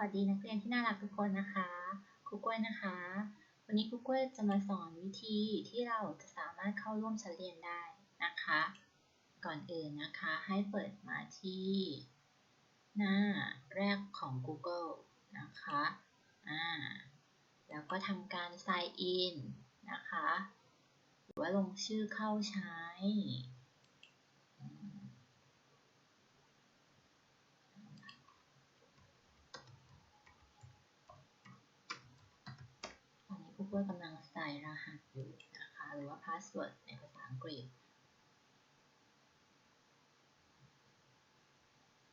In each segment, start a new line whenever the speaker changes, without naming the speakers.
วัสดีนักเรียนที่น่ารักทุกคนนะคะครูกล้วยนะคะ วันนี้ครูกล้วยจะมาสอนวิธีที่เราจะสามารถเข้าร่วมชั้นเรียนได้นะคะ ก่อนอื่นนะคะให้เปิดมาที่ หน้าแรกของ Google นะคะอ่าแล้วก็ทำการ sign in นะคะ หรือว่าลงชื่อเข้าใช้อืม ต อนนี้ครูกล้วยกำลังใส่รหัสอยู่นะคะ หรือว่า password ในภาษาอังกฤษ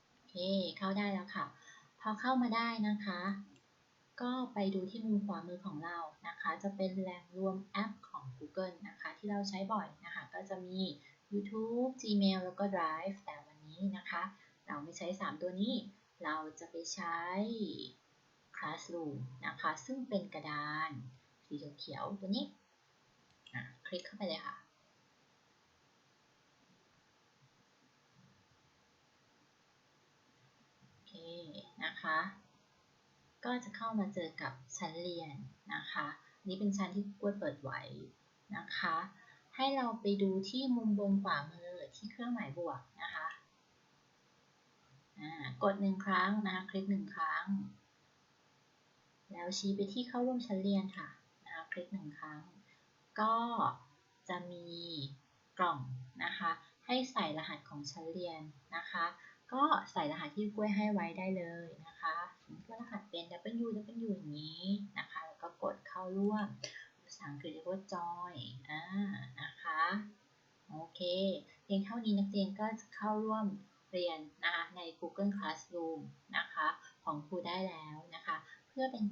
โอเค เข้าได้แล้วค่ะ พอเข้ามาได้นะคะ ก็ไปดูที่มุมขวามือของเรานะคะ จะเป็นแหล่งรวมแอปของ Google นะคะ ที่เราใช้บ่อยนะคะ ก็จะมี YouTube Gmail แล้วก็ Drive แต่วันนี้นะคะ เราไม่ใช้ 3 ตัวนี้ เราจะไปใช้ Classroom นะคะ ซึ่งเป็นกระดาน สีเขียวๆตัวนี้อะคลิกเข้าไปเลยค่ะ โอเคนะคะ ก็จะเข้ามาเจอกับชั้นเรียนนะคะ นี่เป็นชั้นที่กล้วยเปิดไว้นะคะ ให้เราไปดูที่มุมบนขวามือที่เครื่องหมายบวกนะคะกดหนึ่งครั้งนะคะคลิกหนึ่งครั้ง แล้วชี้ไปที่เข้าร่วมชั้นเรียนค่ะ คลิกหนึ่งครั้ง ก็จะมีกล่องนะคะ ให้ใส่รหัสของชั้นเรียนนะคะ ก็ใส่รหัสที่กล้วยให้ไว้ได้เลยนะคะสมมติว่ารหัสเป็น W W อย่างนี้นะคะ แล้วก็กดเข้าร่วมภาษาอังกฤษเรียกว่า join อ่านะคะโอเคเพียงเท่านี้นักเรียนก็จะเข้าร่วมเรียนนะคะใน Google Classroom นะคะของครูได้แล้วนะคะ เพื่อเป็น